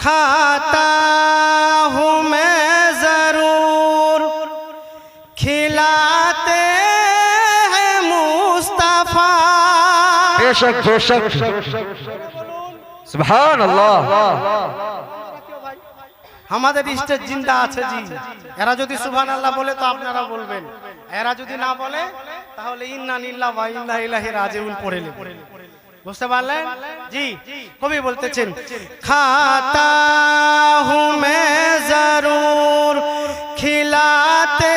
खाता हूँ मैं जरूर खिलाते हैं मुस्तफा বেশক বেশক সুবহান আল্লাহ আমাদের স্টেজ জিন্দা আছে জি এরা যদি সুবহান আল্লাহ বলে তো আপনারা বলবেন এরা যদি না বলে তাহলে ইন্না নিল্লাহ ওয়া ইন্না ইলাইহি রাজিউন পড়ে নেবেন বুঝতে পারলেন? জি কবি বলতেছেন খাতা হুম জরুর খিলাতে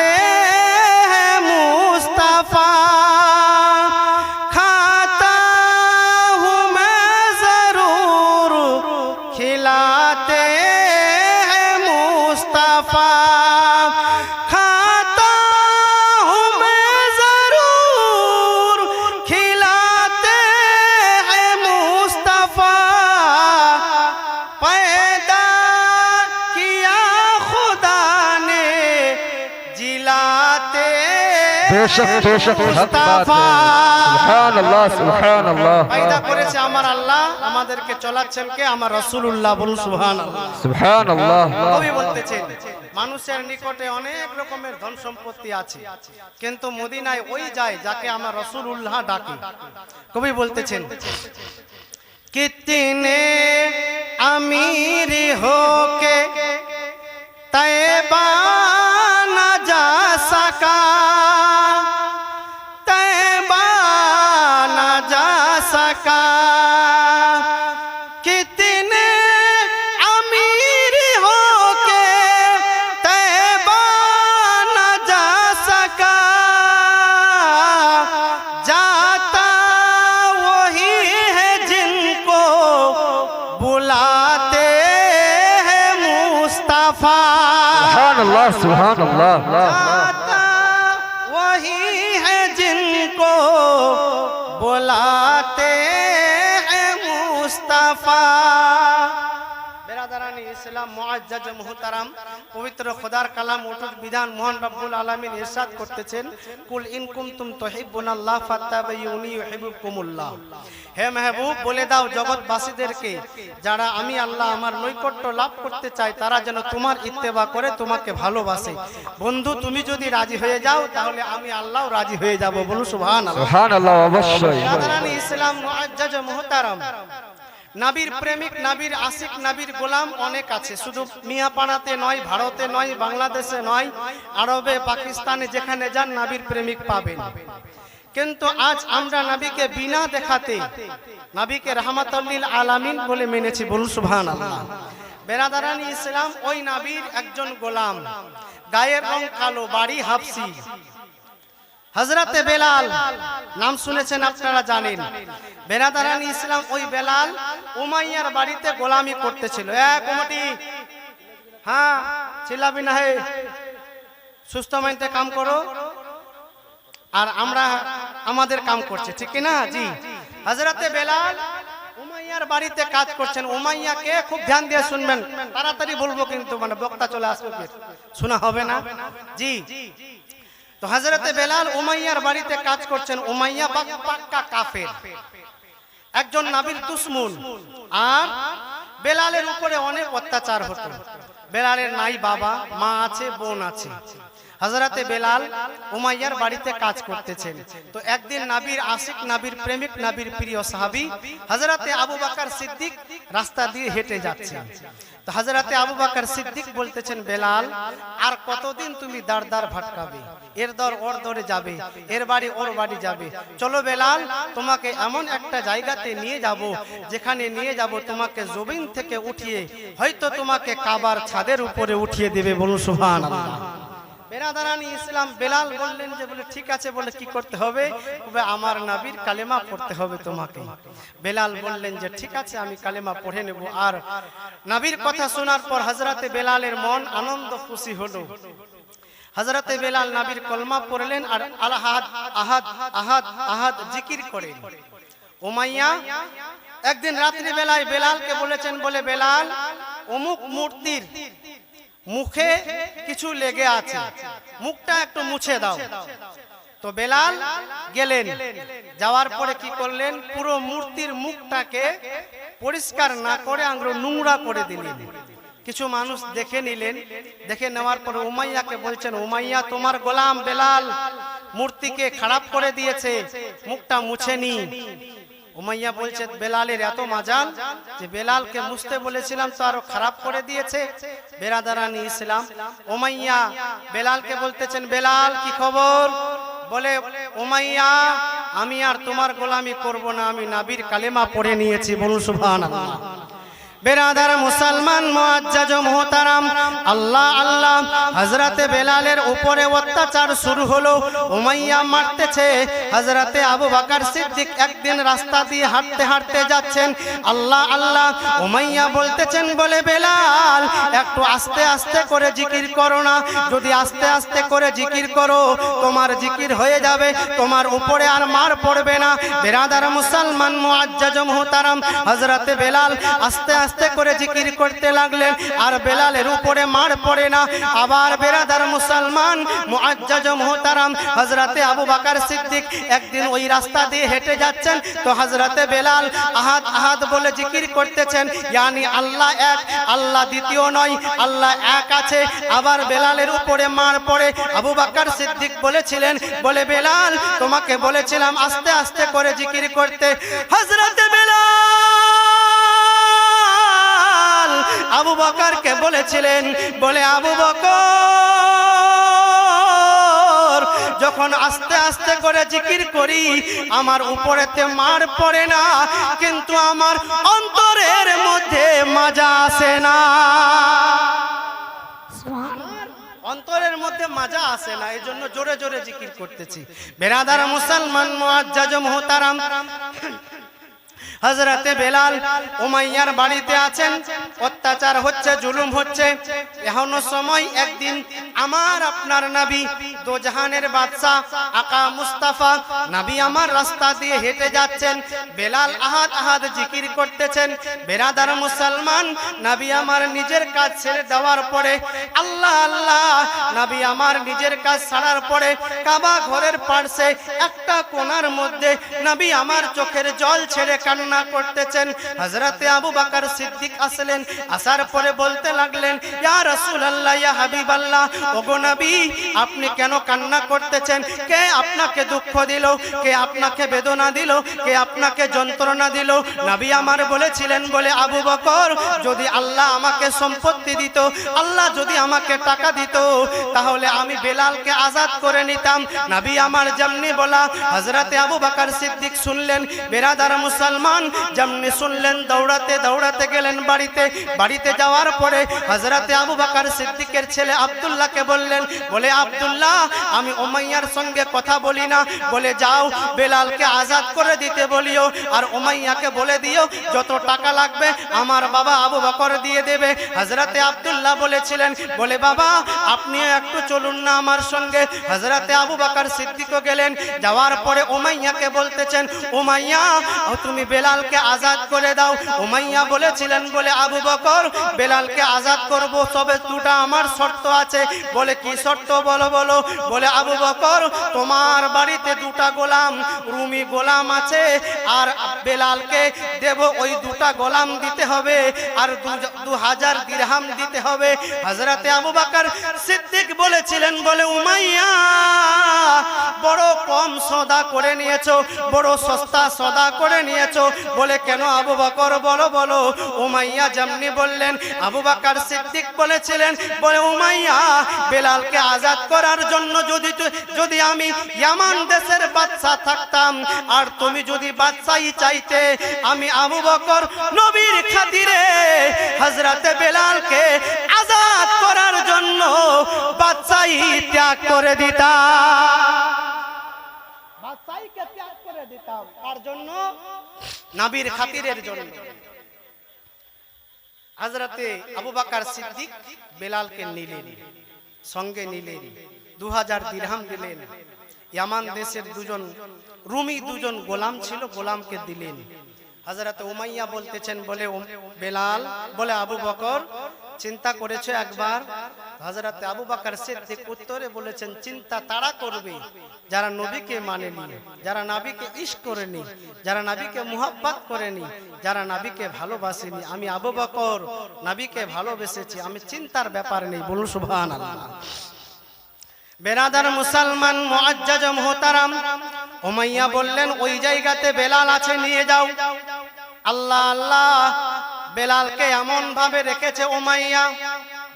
বেশক বেশক হক বাত মুস্তাফা। সুবহান আল্লাহ সুবহান আল্লাহ পয়দা করেছে আমার আল্লাহ আমাদেরকে চলাচ্ছেন কে আমার রসুল্লাহ বলুন সুহান সুবহান আল্লাহ কবি বলতেছেন মানুষের নিকটে অনেক রকমের ধন সম্পত্তি আছে কিন্তু মদিনায় ওই যায় যাকে আমার রসুল্লাহ ডাকে কবি বলতেছেন কিতনে আমির হোকে तैबा न जा सका سکا کتنے امیر ہو کے تیبہ نہ جا سکا۔ جاتا وہی ہے جن کو بلاتے ہیں مصطفیٰ۔ سبحان اللہ سبحان اللہ۔ ইসলাম মুআজ্জাজ মুহতারাম পবিত্র খোদার কালাম ওটুক বিধান মোহন রব্বুল আলামিন ইরশাদ করতেছেন। কুল ইন কুনতুম তুহিব্বুনাল্লাহ ফাত্তাবিউনি ইউহিব্বুকুমুল্লাহ। হে মেহবুব বলে দাও জগৎবাসীদেরকে যারা আমি আল্লাহ আমার নৈকট্য লাভ করতে চাই তারা যেন তোমার ইত্তেবা করে তোমাকে ভালোবাসে। বন্ধু তুমি যদি রাজি হয়ে যাও তাহলে আমি আল্লাহও রাজি হয়ে যাব। বলু সুবহানাল্লাহ। অবশ্যই। ইসলাম মুআজ্জাজ মুহতারাম। নাবির প্রেমিক, নাবির আশিক, নাবির গোলাম অনেক আছে। শুধু মিয়াপাড়াতে নয়, ভারতে নয়, বাংলাদেশে নয়, আরবে, পাকিস্তানে যেখানে যান নাবির প্রেমিক পাবেন। কিন্তু আজ আমরা নাবিকে বিনা দেখাতে, নাবিকে রহমাতুল্লিল আলামিন বলে মেনেছি। বলুন সুবহান আল্লাহ বেরাদারানি ইসলাম, ওই নাবির একজন গোলাম। গায়ের রং কালো, বাড়ি হাফসি। হজরতে বেলাল নাম শুনেছেন আপনারা জানেন। বেরাদারানি ইসলাম ওই বেলাল উমাইয়ার বাড়িতে গোলামি করতেছিল। এক কমিটি হ্যাঁ চিল্লাবি না হে। সুস্থ মাইন্ডে কাম করো। আর আমরা আমাদের কাম করছি ঠিক কি না? জি। হজরতে বেলাল উমাইয়ার বাড়িতে কাজ করছেন। উমাইয়াকে খুব ধ্যান দিয়ে শুনবেন। তাড়াতাড়ি বলব কিন্তু মানে বক্তা চলে আসবে শোনা হবে না? জি। তো হাজরতে বেলাল উমাইয়ার বাড়িতে কাজ করছেন। উমাইয়া পাক্কা কাফের। একজন নাবিল তুসমুন। আর বেলালের উপরে অনেক অত্যাচার হতো। বেলালের নাই বাবা, মা আছে, বোন আছে। হজরতে বেলাল উমাইয়ার বাড়িতে কাজ করতেছেন। তো একদিন নাবির আশিক নাবির প্রেমিক নাবির প্রিয় সাহাবি হজরতে আবু বাকার সিদ্দিক রাস্তা দিয়ে হেঁটে যাচ্ছেন। তো হজরতে আবু বাকার সিদ্দিক বলতেছেন বেলাল আর কতদিন তুমি দাঁড় দাঁড় ভাটকাবে? এর দর ওর দরে যাবে। এর বাড়ি ওর বাড়ি যাবে। চলো বেলাল তোমাকে এমন একটা জায়গাতে নিয়ে যাব যেখানে নিয়ে যাব তোমাকে জমিন থেকে উঠিয়ে হয়তো তোমাকে কাবার ছাদের উপরে উঠিয়ে দেবে বলুন সুহান বেরাদারানি ইসলাম বেলাল বললেন যে বলে ঠিক আছে বলে করতে হবে? বলে, আমার কালেমা পড়তে হবে তোমাকে। বেলাল বললেন যে ঠিক আছে আমি কালেমা নেব। আর কথা শোনার পর হজরতে বেলালের মন আনন্দ খুশি বেলাল নাবির কলমা পড়লেন আর আলাহাদ আহাদ আহাদ আহাদ জিকির করেন। উমাইয়া একদিন রাত্রি বেলায় বেলালকে বলেছেন বলে বেলাল অমুক মূর্তির মুখে কিছু লেগে আছে। মুখটা একটু মুছে দাও। তো বেলাল গেলেন। যাওয়ার পরে কি করলেন? পুরো মূর্তির মুখটাকে পরিষ্কার না করে আংগ্র নোংরা করে দিলেন। কিছু মানুষ দেখে নিলেন। দেখে নেওয়ার পরে উমাইয়াকে বলছেন, উমাইয়া, তোমার গোলাম বেলাল মূর্তিকে খারাপ করে দিয়েছে। মুখটা মুছেনি উমাইয়া বলছে, বেলালের এত মাজাল যে বেলালকে মুছতে বলেছিলাম, তো আরও খারাপ করে দিয়েছে। বেরাদারানি ইসলাম, উমাইয়া বেলালকে বলতেছেন, বেলাল, কি খবর? বলে, উমাইয়া, আমি আর তোমার গোলামি করব না, আমি নাবির কালেমা পড়ে নিয়েছি, বলুন সুবহানাল্লাহ। বেরাদার মুসলমান মোয়াজ্জাজ মুহতারাম। আল্লাহ আল্লাহ, হযরতে বেলালের উপরে অত্যাচার শুরু হলো। উমাইয়া মারতেছে। হযরতে আবু বকর সিদ্দিক একদিন রাস্তা দিয়ে হাঁটতে হাঁটতে যাচ্ছেন। আল্লাহ আল্লাহ, উমাইয়া বলতেছেন, বলে বেলাল, একটু আস্তে আস্তে করে জিকির করো না। যদি আস্তে আস্তে করে জিকির করো, তোমার জিকির হয়ে যাবে। তোমার উপরে আর মার পড়বে না। বেরাদার মুসলমান মুআজ্জাজ মুহতারাম। হযরতে বেলাল আস্তে আস্তে করে জিকির করতে লাগলেন, আর বেলালের উপরে মার পড়ে না। আবার বেরাদার মুসলমান, মুআজ্জাজ, মুহতারাম, হযরতে আবু বকর সিদ্দিক একদিন ওই রাস্তা দিয়ে হেঁটে যাচ্ছেন। তো হযরতে বেলাল আহাদ আহাদ বলে জিকির করতেছেন, ইয়ানি আল্লাহ এক, আল্লাহ দ্বিতীয় নয়, আল্লাহ এক আছে। আবার বেলালের উপরে মার পড়ে আবু বকর সিদ্দিক বলেছিলেন, বলে বেলাল, তোমাকে বলেছিলাম আস্তে আস্তে করে জিকির করতে। হযরতে বেলাল আবু বকরকে বলেছিলেন, বলে আবু বকর, যখন আস্তে আস্তে করে জিকির করি, আমার উপরেতে মার পড়ে না, কিন্তু আমার অন্তরের মধ্যে মাজা আসে না। অন্তরের মধ্যে মাজা আসে না এই জন্য জোরে জোরে জিকির করতেছি। বেরাদার মুসলমান, মুআজ্জাজ, মুহতারাম হজরতে বেলাল উমাইয়ার বাড়িতে আছেন। অত্যাচার হচ্ছে জুলুম হচ্ছে। এখনও সময় একদিন আমার আপনার নবী দোজাহানের বাদশাহ আকা মুস্তাফা নবী আমার রাস্তা দিয়ে হেঁটে যাচ্ছেন। বেলাল আহাদ আহাদ জিকির করতেছেন। বেরাদার মুসলমান নবী আমার নিজের কাজ ছেড়ে দেওয়ার পরে আল্লাহ আল্লাহ নবী আমার নিজের কাজ ছাড়ার পরে কাবা ঘরের পার্শ্বে একটা কোণার মধ্যে নবী আমার চোখের জল ছেড়ে কান্না করতেছেন। হযরতে আবু বকর সিদ্দিক আসলেন, আসার পরে বলতে লাগলেন, ইয়া রাসূলুল্লাহ, ইয়া হাবিবাল্লাহ, ওগো নবী, আপনি কেন কান্না করতেছেন? কে আপনাকে দুঃখ দিল? কে আপনাকে বেদনা দিল? কে আপনাকে যন্ত্রণা দিল? নবী আমার বলেছিলেন বলে, আবু বকর, যদি আল্লাহ আমাকে সম্পত্তি দিত, আল্লাহ যদি আমাকে টাকা দিত, তাহলে আমি বেলালকে আজাদ করে নিতাম। নবী আমার যেমনি বলা, হযরতে আবু বকর সিদ্দিক শুনলেন, বেরাদার মুসলমান যেমনি শুনলেন, দৌড়াতে দৌড়াতে গেলেন বাড়িতে। বাড়িতে যাওয়ার পরে হযরতে আবু বকর সিদ্দিকের ছেলে আব্দুল্লাহকে বললেন, বলে, আব্দুল্লাহ, আমি ওমাইয়ার সঙ্গে কথা বলি না। বলে, যাও, বেলালকে আজাদ করে দিতে বলিও। আর ওমাইয়াকে বলে দিও, যত টাকা লাগবে আমার বাবা আবু বকর দিয়ে দেবে। হযরতে আব্দুল্লাহ বলেছিলেন, বলে, বাবা আপনিও একটু চলুন না আমার সঙ্গে। হযরতে আবু বকর সিদ্দিকও গেলেন। যাওয়ার পরে ওমাইয়াকে বলতেছেন ওমাইয়া তুমি বেলালকে আজাদ করে দাও। উমাইয়া বলেছিলেন, বলে, আবু বকর, বেলালকে আজাদ করব, তবে দুটা আমার শর্ত আছে। বলে, কি শর্ত? বলো বলো। বলে, আবু বকর, তোমার বাড়িতে দুটা গোলাম, রুমি গোলাম আছে, আর বেলালকে দেব, ওই দুটা গোলাম দিতে হবে, আর দু- হাজার দিরহাম দিতে হবে। হজরতে আবু বকর সিদ্দিক বলেছিলেন, বলে, উমাইয়া, বড় কম সদা করে নিয়েছো, বড় সস্তা সদা করে নিয়েছো বলে, কেন আবু বকর? বলো বলো। উমাইয়া যেমনি বললেন, আবু বকর সিদ্দিক বলেছিলেন, বলে, উমাইয়া, বেলালকে আজাদ করার জন্য যদি যদি আমি ইয়ামান দেশের বাদশা থাকতাম, আর তুমি যদি বাদশাহী চাইতে, আমি আবু বকর নবীর খাতিরে হজরতে বেলালকে আজাদ করার জন্য বাদশাহী ত্যাগ করে দিতাম। বাদশাহীকে ত্যাগ করে দিতাম। তার জন্য? নাবির খাতিরের জন্য। হাজরাতে আবু বাকার সিদ্দিক বেলালকে নিলেন, সঙ্গে নিলেন দু হাজার দিরহাম দিলেন। ইয়ামান দেশের দুজন, রুমি দুজন গোলাম ছিল, গোলামকে দিলেন। হাজরাতে উমাইয়া বলতেছেন, বলে বেলাল, বলে আবু বকর চিন্তা করেছ একবার? হযরত আবু বকর সিদ্দিক উত্তরে বলেছেন, চিন্তা তারা করবে, যারা নবীকে মানে মানেনি, যারা নবীকে ইশক করেনি, যারা নবীকে মুহাব্বত করেনি, যারা নবীকে ভালোবাসেনি। আমি আবু বকর, নবীকে ভালোবেসেছি, আমি চিন্তার ব্যাপার নেই। বলুন, সুবহানাল্লাহ। বেরাদার মুসলমান, মুআজ্জাজ, মুহতারাম, উমাইয়া বললেন, ওই জায়গাতে বেলাল আছে, নিয়ে যাও। আল্লাহ আল্লাহ বেলালকে এমন ভাবে রেখেছে ওমাইয়া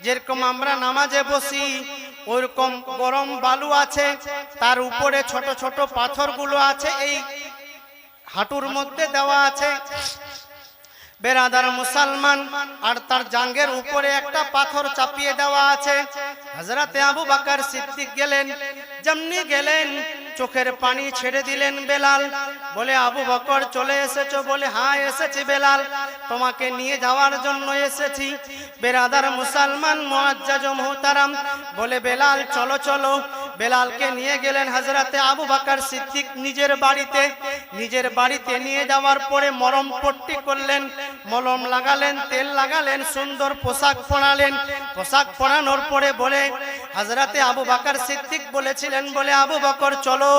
যেরকম আমরা নামাজে বসি, ওরকম গরম বালু আছে, তার উপরে ছোট ছোট পাথরগুলো আছে, এই হাঁটুর মধ্যে দেওয়া আছে। বেরাদার মুসলমান আর তার জাঙ্গের উপরে একটা পাথর চাপিয়ে দেওয়া আছে। হজরতে আবু বাকার সিদ্দিক গেলেন, যেমনি গেলেন চোখের পানি ছেড়ে দিলেন বেলাল। বলে, আবু বকর, চলে এসেছ? বলে হ্যাঁ এসেছি বেলাল। তোমাকে নিয়ে যাওয়ার জন্য এসেছি। বেরাদার মুসলমান মোহতারাম মুহতারাম। বলে, বেলাল, চলো চলো। বেলালকে নিয়ে গেলেন হাজরাতে আবু বাকার সিদ্দিক নিজের বাড়িতে। নিজের বাড়িতে নিয়ে যাওয়ার পরে মরম পট্টি করলেন, মলম লাগালেন, তেল লাগালেন, সুন্দর পোশাক পরালেন। পোশাক পরানোর পরে বলে হাজরাতে আবু বাকার সিদ্দিক বলেছিলেন, বলে, আবু বকর, চলো।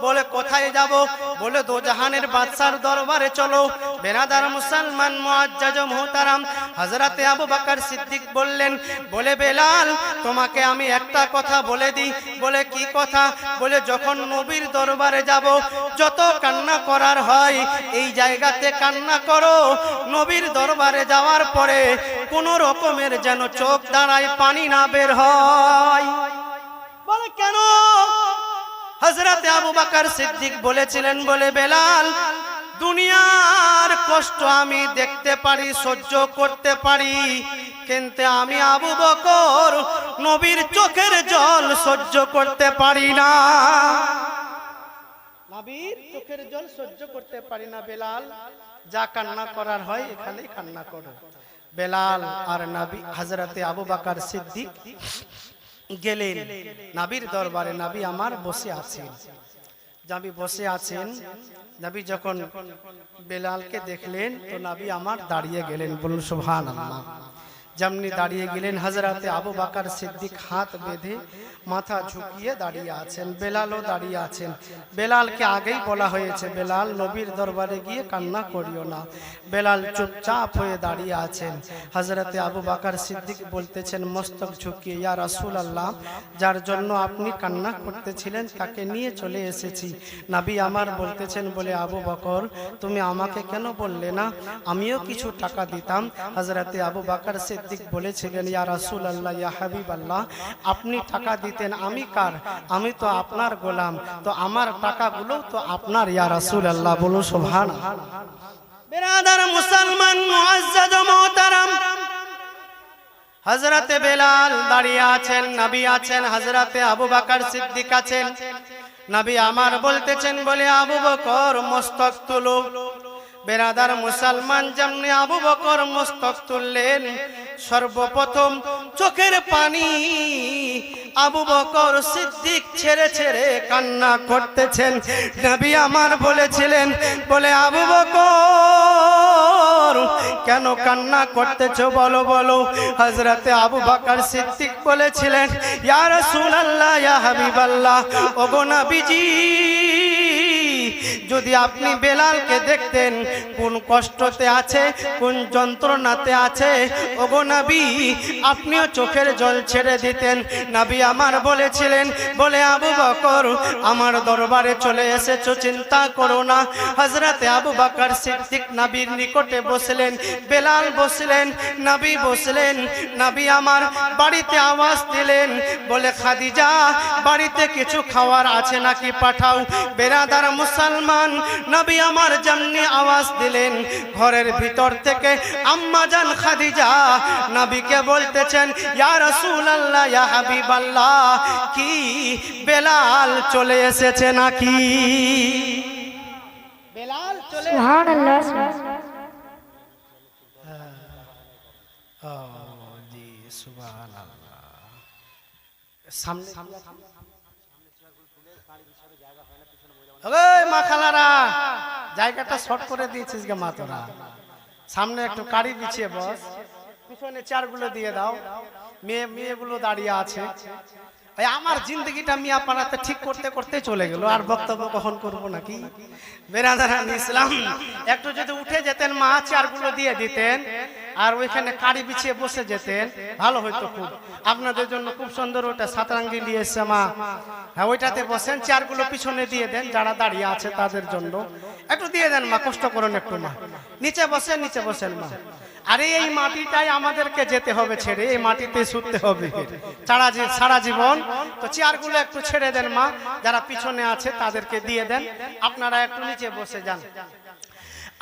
বলে, কোথায় যাব? বলে, দোজাহানের বাদশার দরবারে চলো। বেনাদার মুসলমান, মুআজ্জাজ ও মুহতারাম হজরতে আবু বাকার সিদ্দিক বললেন, বলে, বেলাল, তোমাকে আমি একটা কথা বলে দিই। বলে কি কথা? বলে, যখন নবীর দরবারে যাব, যত কান্না করার হয়, এই জায়গাতে কান্না করো। নবীর দরবারে যাওয়ার পরে কোন রকমের যেন চোখ দাঁড়ায় পানি না বের হয়। কেন? হজরতে আবু বাকার সিদ্দিক বলেছিলেন, বলে, বেলাল, দুনিয়ার কষ্ট আমি দেখতে পারি, সহ্য করতে পারি কিন্তু আমি আবু বকর নবীর চোখের জল সহ্য করতে পারি না। নবীর চোখের জল সহ্য করতে পারি না, বেলাল। যা কান্না করার হয়, এখানেই কান্না করো। বেলাল আর নবী হজরতে আবু বাকার সিদ্দিক গেলেন। নাবির দরবারে নাবি আমার বসে আছেন। নাবি বসে আছেন? নাবি যখন বেলালকে দেখলেন, তো নাবি আমার দাঁড়িয়ে গেলেন বলুন সুবহান আল্লাহ যেমনি দাঁড়িয়ে গেলেন হাজরাতে আবু বাকার সিদ্দিক হাত বেঁধে মাথা ঝুঁকিয়ে দাঁড়িয়ে আছেন। বেলালও দাঁড়িয়ে আছেন। বেলালকে আগেই বলা হয়েছে বেলাল নবীর দরবারে গিয়ে কান্না করিও না। বেলাল চুপচাপ হয়ে দাঁড়িয়ে আছেন। হাজরাতে আবু বাকার সিদ্দিক বলতেছেন মস্তক ঝুঁকিয়ে ইয়া রাসুল আল্লাহ যার জন্য আপনি কান্না করতেছিলেন তাকে নিয়ে চলে এসেছি। নাবি আমার বলতেছেন বলে আবু বকর তুমি আমাকে কেন বললে না আমিও কিছু টাকা দিতাম হাজরাতে আবু বাকার সিদ্দিক বলেছিলেন, ইয়া রাসূল আল্লাহ ইয়া হাবিব আল্লাহ আপনি টাকা দিতেন আমি কার? আমি তো আপনার গোলাম। তো আমার টাকাগুলো তো আপনার, ইয়া রাসূল আল্লাহ বলুন সুবহান বেরাদার মুসলমান হজরতে বেলাল দাঁড়িয়ে আছেন, নবী আছেন হজরতে আবু বাকার সিদ্দিক আছেন। নবী আমার বলতেছেন বলে, আবু বকর মস্তক তুলো বেরাদার মুসলমান যেমনি আবু বকর মস্তক তুললেন সর্বপ্রথম চোখের পানি আবু বকর সিদ্দিক ছেড়ে ছেড়ে কান্না করতেছেন। নবী আমার বলেছিলেন, বলে, আবু বকর, কেন কান্না করতেছ? বলো বলো। হজরতে আবু বাকার সিদ্দিক বলেছিলেন, ইয়া রাসূলুল্লাহ, ইয়া হাবিবাল্লাহ, ওগো নবীজি যদি আপনি বেলালকে দেখতেন, কোন কষ্টতে আছে, কোন যন্ত্রণাতে আছে, ওগো নবী, আপনিও চোখের জল ছেড়ে দিতেন। নবী আমার বলেছিলেন, বলে, আবু বকর, আমার দরবারে চলে এসেছ, চিন্তা করো না। হজরতে আবু বাকার সিদ্দিক নবীর নিকটে বসলেন, বেলাল বসলেন, নবী বসলেন, নবী আমার বাড়িতে আওয়াজ দিলেন, বলে, খাদিজা, বাড়িতে কিছু খাওয়ার আছে নাকি পাঠাও। বেরাদার মুসলমান নবী আমার যেমনি আওয়াজ দিলেন ঘরের ভিতর থেকে আম্মা জান খাদিজা নবীকে বলতেছেন ইয়া রাসূলুল্লাহ ইয়া হাবিবাল্লাহ কি বেলাল চলে এসেছে নাকি? বেলাল চলে সুবহান আল্লাহ ও সুবহানাল্লাহ। সামনে ওই মাখালারা জায়গাটা শর্ট করে দিয়েছিস গে মা তোরা। সামনে একটু কাড়ি বিছিয়ে বস। পিছনে চেয়ারগুলো দিয়ে দাও। মেয়ে মেয়েগুলো দাঁড়িয়ে আছে। এই আমার জিন্দগিটা মিয়া পাড়াতে ঠিক করতে করতে চলে গেল। আর বক্তব্য কখন করব নাকি? বেরাদারান ইসলাম, একটু যদি উঠে যেতেন মা, চেয়ারগুলো দিয়ে দিতেন। আর ওইখানে কাড়ি বিছিয়ে বসে যেতেন, ভালো হইতো খুব। আপনাদের জন্য খুব সুন্দর ওটা সাতরাঙ্গি নিয়ে এসছে মা। হ্যাঁ ওইটাতে বসেন, চেয়ারগুলো পিছনে দিয়ে দেন, যারা দাঁড়িয়ে আছে তাদের জন্য। একটু দিয়ে দেন মা, কষ্ট করুন একটু মা। নিচে বসেন নিচে বসেন মা। আরে, এই মাটিটাই আমাদেরকে যেতে হবে ছেড়ে, এই মাটিতে শুতে হবে। সারা সারা জীবন। তো চেয়ারগুলো একটু ছেড়ে দেন মা, যারা পিছনে আছে তাদেরকে দিয়ে দেন। আপনারা একটু নিচে বসে যান।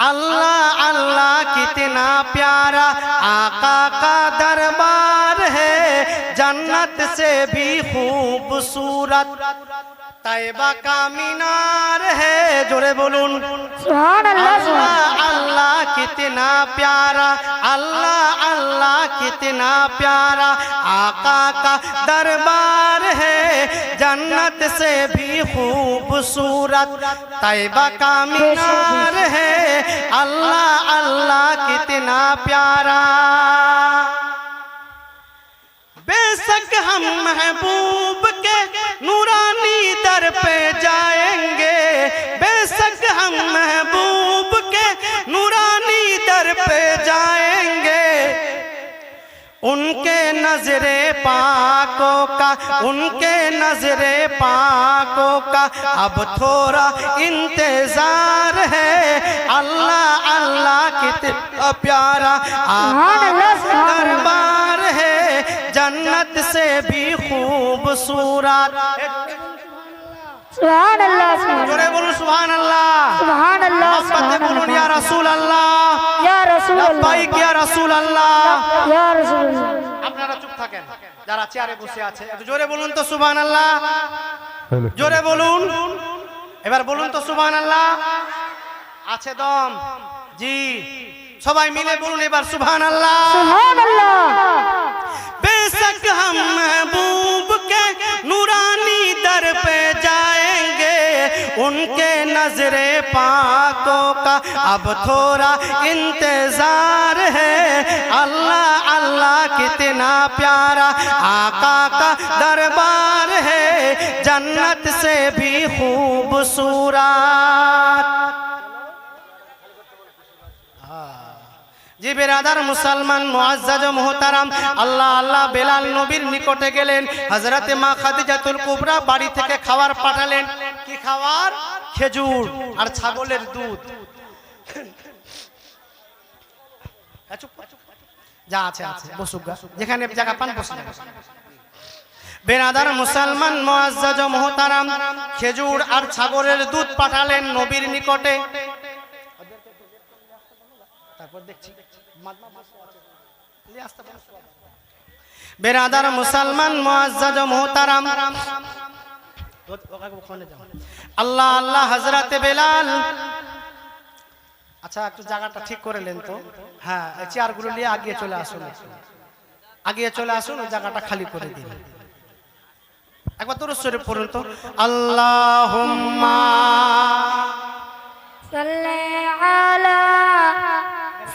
اللہ اللہ کتنا پیارا آقا کا دربار ہے جنت سے بھی خوبصورت۔ طائبہ کا مینار ہے جوڑے بولون اللہ اللہ اللہ کتنا پیارا اللہ اللہ کتنا پیارا آقا کا دربار ہے جنت سے بھی خوبصورت طائبہ کا مینار ہے اللہ اللہ کتنا پیارا بے سک ہم محبوب کے نورانی در پہ جائیں گے۔ بے سک ہم محبوب کے نورانی در پہ جائیں گے۔ ان کے نظر پاکوں کا ان کے نظر پاکوں کا اب تھوڑا انتظار ہے۔ اللہ اللہ کتنا پیارا دربار ہے۔ جنت سے بھی خوبصورت खूबसूरत সুবহানাল্লাহ জোরে বলুন সুবহান আল্লাহ সুবহানাল্লাহ মোহাম্মদে বলুন ইয়া রাসূল আল্লাহ ইয়া রাসূলুল্লাহ লাব্বাইক ইয়া রাসূল আল্লাহ ইয়া রাসূলুল্লাহ আপনারা চুপ থাকেন যারা চেয়ারে বসে আছে একটু জোরে বলুন তো সুবহান আল্লাহ জোরে বলুন এবার বলুন তো সুবহান আল্লাহ আছে দম জি সবাই মিলে বলুন এবার সুবহান আল্লাহ সুবহানাল্লাহ बेशक हम महबूब के नूरानी दर पे जाएंगे ان کے نظر پاکوں کا اب تھوڑا انتظار ہے۔ اللہ اللہ کتنا پیارا آقا کا دربار ہے۔ جنت سے بھی خوبصورت জি বেরাদার মুসলমান মুহতারাম, আল্লাহ আল্লাহ বেলাল নবীর নিকটে গেলেন মা বাড়ি থেকে পাঠালেন। খেজুর আর ছাগলের দুধ। হ্যাঁ। যা আছে যেখানে মুসলমান, মুআজ্জাজ ও মুহতারাম, খেজুর আর ছাগলের দুধ পাঠালেন নবীর নিকটে। তারপর দেখছি বেরাদার মুসলমান মুআজ্জাজ ও মুহতারাম। আল্লাহ আল্লাহ হযরতে বেলাল। আচ্ছা একটু জায়গাটা ঠিক করে নেন তো। হ্যাঁ এই চেয়ারগুলো নিয়ে আগিয়ে চলে আসুন। আগিয়ে চলে আসুন ওই জায়গাটা খালি করে দিন। একবার তোর শরীফ পড়ুন তো। আল্লাহুম্মা সাল্লি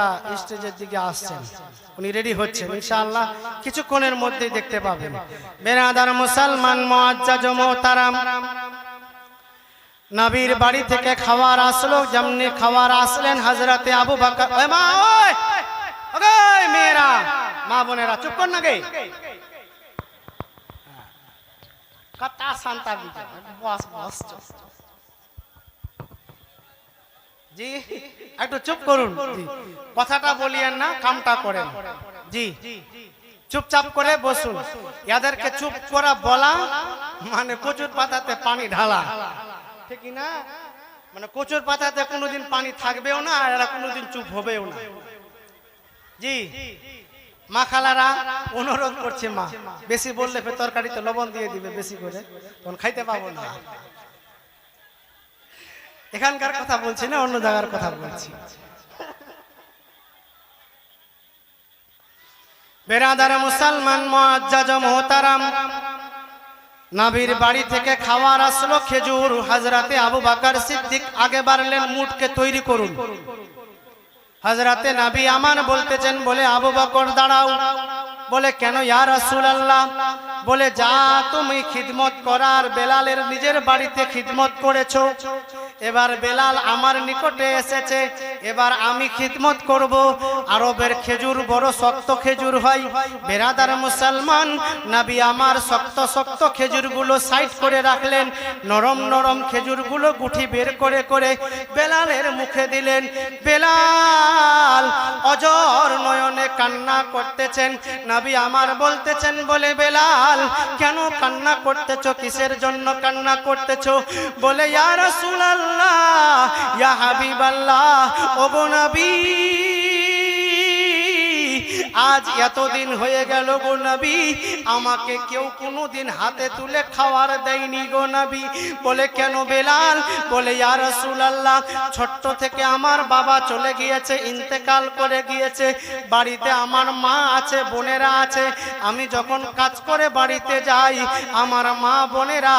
বক্তা স্টেজের দিকে আসছেন। উনি রেডি হচ্ছেন। ইনশাআল্লাহ কিছুক্ষণের মধ্যেই দেখতে পাবেন। বেরাদার মুসলমান, মুআজ্জাজ ও মোহতারাম। নবীর বাড়ি থেকে খাবার আসলো, যেমনি খাবার আসলেন হজরতে আবু বকর। মা মেয়েরা! মা বোনেরা, চুপ কর না গে। কথা শান্তা বস বস। জি। একটু চুপ করুন। কথাটা বলিয়েন না কামটা করেন। জি। চুপচাপ করে বসুন। এদেরকে চুপ করা বলা মানে কচুর পাতাতে পানি ঢালা। ঠিক না? মানে কচুর পাতাতে কোনোদিন পানি থাকবেও না আর এরা কোনোদিন চুপ হবেও না। জি। মা খালারা অনুরোধ করছে মা। বেশি বললে তরকারিতে লবণ দিয়ে দিবে বেশি করে। তখন খাইতে পাবো না। এখানকার কথা বলছি না, অন্য জায়গার কথা বলছি। বেরাদার মুসলমান, মুআজ্জাজ, মোহতারাম নাবির বাড়ি থেকে খাওয়ার আসলো খেজুর। হাজরাতে আবু বাকার সিদ্দিক আগে বাড়লেন, মুটকে তৈরি করুন। হাজরাতে নাবি আমান বলতেছেন, বলে, আবু বকর, দাঁড়াও। বলে, কেন ইয়া রাসূলুল্লাহ? বলে, যা তুমি খিদমত করার বেলালের নিজের বাড়িতে খিদমত করেছ এবার বেলাল আমার নিকটে এসেছে। এবার আমি খিদমত করব। আরবের খেজুর বড় শক্ত খেজুর হয়। বেরাদার মুসলমান নাবি আমার শক্ত শক্ত খেজুরগুলো সাইড করে রাখলেন। নরম নরম খেজুরগুলো গুঠি বের করে করে বেলালের মুখে দিলেন। বেলাল অজর নয়নে কান্না করতেছেন। নাবি আমার বলতেছেন বলে, বেলাল, কেন কান্না করতেছ? কিসের জন্য কান্না করতেছ? বলে, ইয়া রাসূলুল্লাহ ইয়া হাবিবাল্লাহ ওগো নবী। আজ এতদিন হয়ে গেল গো নবী, আমাকে কেউ কোনোদিন হাতে তুলে খাওয়ার দেয়নি গো নবী। বলে, কেন বেলাল? বলে, ইয়া রাসূলুল্লাহ, ছোট্ট থেকে আমার বাবা চলে গিয়েছে, ইন্তেকাল করে গিয়েছে। বাড়িতে আমার মা আছে, বোনেরা আছে। আমি যখন কাজ করে বাড়িতে যাই, আমার মা বোনেরা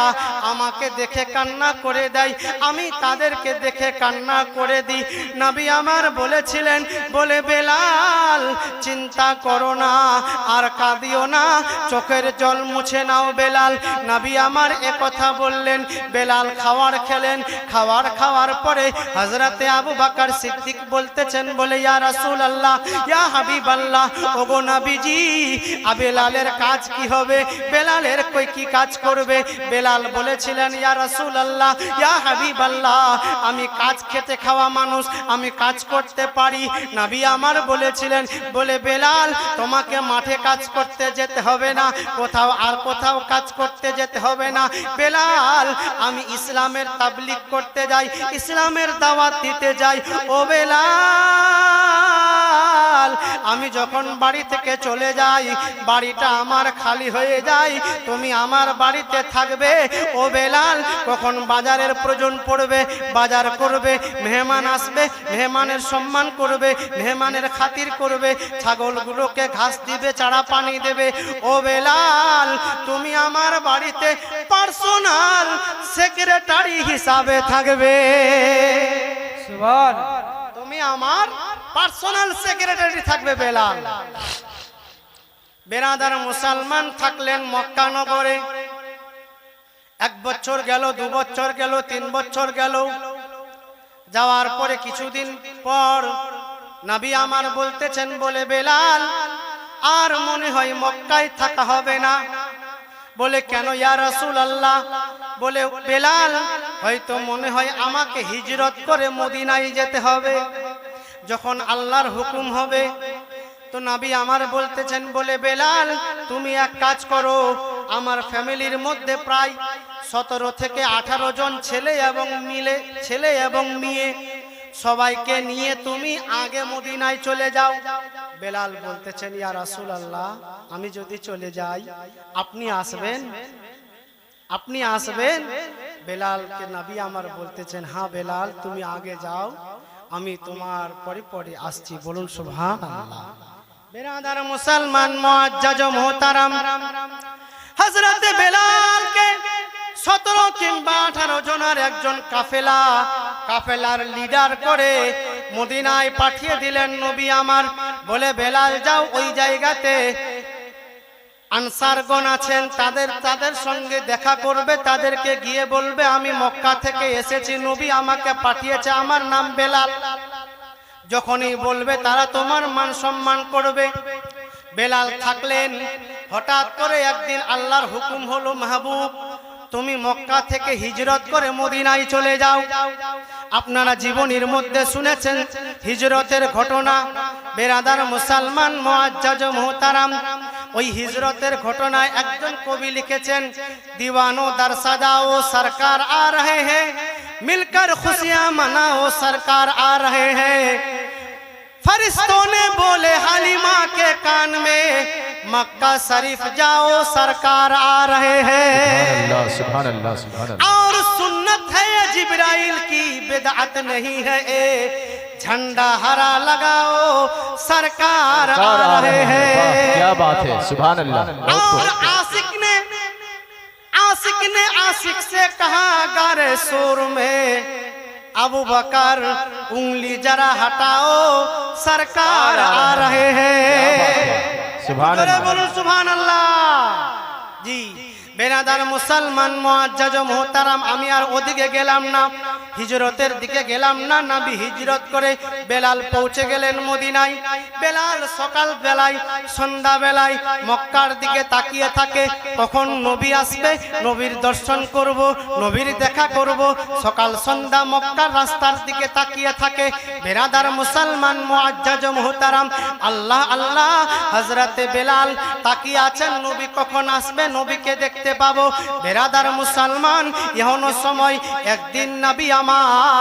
আমাকে দেখে কান্না করে দেয়। আমি তাদেরকে দেখে কান্না করে দিই। নবী আমার বলেছিলেন, বলে, বেলাল, চিন্তা করো না, আর কাঁদিও না, চোখের জল মুছে নাও বেলাল। নবী আমার এ কথা বললেন, বেলাল খাওয়ার খেলেন। খাওয়ার খাওয়ার পরে হজরতে আবু বাকার সিদ্দিক বলতেছেন, বলে, ইয়া রাসূল আল্লাহ ইয়া হাবিব আল্লাহ ওগো নবীজি বেলালের কাজ কি হবে? বেলালের কই কি কাজ করবে? বেলাল বলেছিলেন, ইয়া রাসুল আল্লাহ ইয়া হাবিব আল্লাহ আমি কাজ খেতে খাওয়া মানুষ, আমি কাজ করতে পারি। নবী আমার বলেছিলেন, বলে, বেলাল তোমাকে মাঠে কাজ করতে যেতে হবে না, কোথাও আর কোথাও কাজ করতে যেতে হবে না। বেলাল, আমি ইসলামের তাবলিক করতে যাই, ইসলামের দাওয়াত দিতে যাই। ও বেলাল! আমি যখন বাড়ি থেকে চলে যাই বাড়িটা আমার খালি হয়ে যায় তুমি আমার বাড়িতে থাকবে। ও বেলাল কখন বাজারের প্রয়োজন পড়বে বাজার করবে মেহমান আসবে মেহমানের সম্মান করবে মেহমানের খাতির করবে ছাগলগুলোকে ঘাস দিবে চারা পানি দেবে। ও বেলাল তুমি আমার বাড়িতে পার্সোনাল সেক্রেটারি হিসাবে থাকবে। তুমি আমার পার্সোনাল সেক্রেটারি থাকবে বেলাল বেরাদার মুসলমান থাকলেন মক্কা নগরে। এক বছর গেল, দু বছর গেল, তিন বছর গেল। যাওয়ার পরে কিছুদিন পর নবী আমার বলতেছেন, বলে, বেলাল, আর মনে হয় মক্কায় থাকা হবে না। বলে, কেন ইয়া রাসূল আল্লাহ বলে, বেলাল, হয়তো মনে হয় আমাকে হিজরত করে মদিনায় যেতে হবে। যখন আল্লাহর হুকুম হবে, তো নাবি আমার বলতেছেন, বলে, বেলাল, তুমি এক কাজ করো, আমার ফ্যামিলির মধ্যে প্রায় সতেরো থেকে আঠারো জন ছেলে এবং মিলে, ছেলে এবং মেয়ে, সবাইকে নিয়ে তুমি আগে মদিনায় চলে যাও। বেলাল বলতেছেন, ইয়া রাসুল আল্লাহ আমি যদি চলে যাই, আপনি আসবেন? আপনি আসবেন? বেলালকে নবী আমার বলতেছেন হ্যাঁ বেলাল, তুমি আগে যাও। আমি তোমার পরে পরে আসছি, বলুন বেরাদার মুসলমান, মুআজ্জাজ, মুহতারাম বেলালকে সতেরো কিংবা আঠারো জনের একজন কাফেলা, কাফেলার লিডার করে মদিনায় পাঠিয়ে দিলেন নবী আমার। বলে, বেলাল, যাও ওই জায়গাতে আনসারগণ আছেন, তাদের তাদের সঙ্গে দেখা করবে, তাদেরকে গিয়ে বলবে, আমি মক্কা থেকে এসেছি, নবী আমাকে পাঠিয়েছে, আমার নাম বেলাল। যখনই বলবে, তারা তোমার মান সম্মান করবে। বেলাল থাকলেন। হঠাৎ করে একদিন আল্লাহর হুকুম হলো, মাহবুব, তুমি মক্কা থেকে হিজরত করে মদিনায় চলে যাও। আপনারা জীবনের মধ্যে শুনেছেন হিজরতের ঘটনা। বেরাদার মুসলমান, মুআজ্জাজ, মুহতারাম وہ ہجرت گھٹنا ایک دن کو بھی لکھے چین دیوانوں درسدا وہ سرکار آ رہے ہے مل کر خوشیاں منا وہ سرکار آ رہے ہے فرشتوں نے بولے حالی ماں کے کان میں مکہ شریف جاؤ سرکار آ رہے ہیں۔ سبحان اللہ سبحان اللہ اور سنت ہے جبرائیل کی بدعت نہیں ہے۔ اے جھنڈا ہرا لگاؤ سرکار آ رہے ہیں۔ کیا بات ہے۔ سبحان اللہ۔ اور عاشق نے عاشق نے عاشق سے کہا گار سور میں ابو بکر انگلی جرا ہٹاؤ سرکار آ رہے ہیں۔ সুবহান আল্লাহ বলুন সুবহান আল্লাহ জি। বেনাদার মুসলমান, মুআজ্জাজ ও মোহতারাম, আমি আর ওদিকে গেলাম না। হিজরতের দিকে গেলাম না, নবী হিজরত করে বেলাল পৌঁছে গেলেন মদিনায়। বেলাল সকাল বেলায়, সন্ধ্যা বেলায় মক্কার দিকে তাকিয়ে থাকে। কখন নবী আসবে, নবীর দর্শন করব, নবীর দেখা করব। সকাল, সন্ধ্যা মক্কার রাস্তার দিকে তাকিয়ে থাকে। বেরাদার মুসলমান মোয়াজ্জাজ মোহতারাম, আল্লাহ আল্লাহ হজরতে বেলাল তাকিয়ে আছেন। নবী কখন আসবে, নবীকে দেখতে পাবো। বেরাদার মুসলমান এখনও সময় একদিন নাবি আমার।